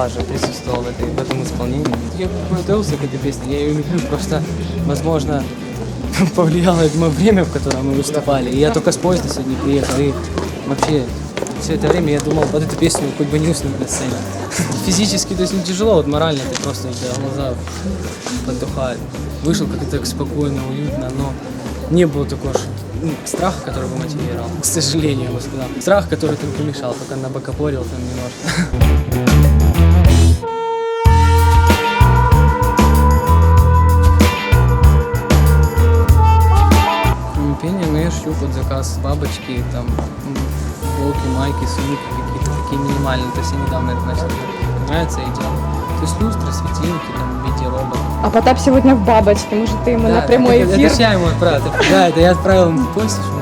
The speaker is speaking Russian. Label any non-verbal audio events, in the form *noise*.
Лажа присутствовал в, этом исполнении. Я подготовился к этой песне, я ее люблю, просто, возможно, *laughs* повлияло это время, в котором мы выступали. И я только с поезда сегодня приехал, и вообще все это время я думал, под эту песню хоть бы не уснуть на сцене. *laughs* Физически, то есть не тяжело, вот морально ты просто у тебя глаза поддухают. Вышел как-то так спокойно, уютно, но не было такого же ну, страха, который бы мотивировал. К сожалению, я бы сказал. Страх, который только мешал, только набокопорил там немножко. *laughs* шью под заказ бабочки, там, футболки, майки, сумки какие-то такие минимальные. То есть я недавно это начал. Нравится идет. То есть люстры, светильники, там, в виде роботов. А Потап сегодня в бабочке, может, ты ему на Да, прямой это, эфир? Это ж я ему отправил. Это- да, это я отправил ему почту, что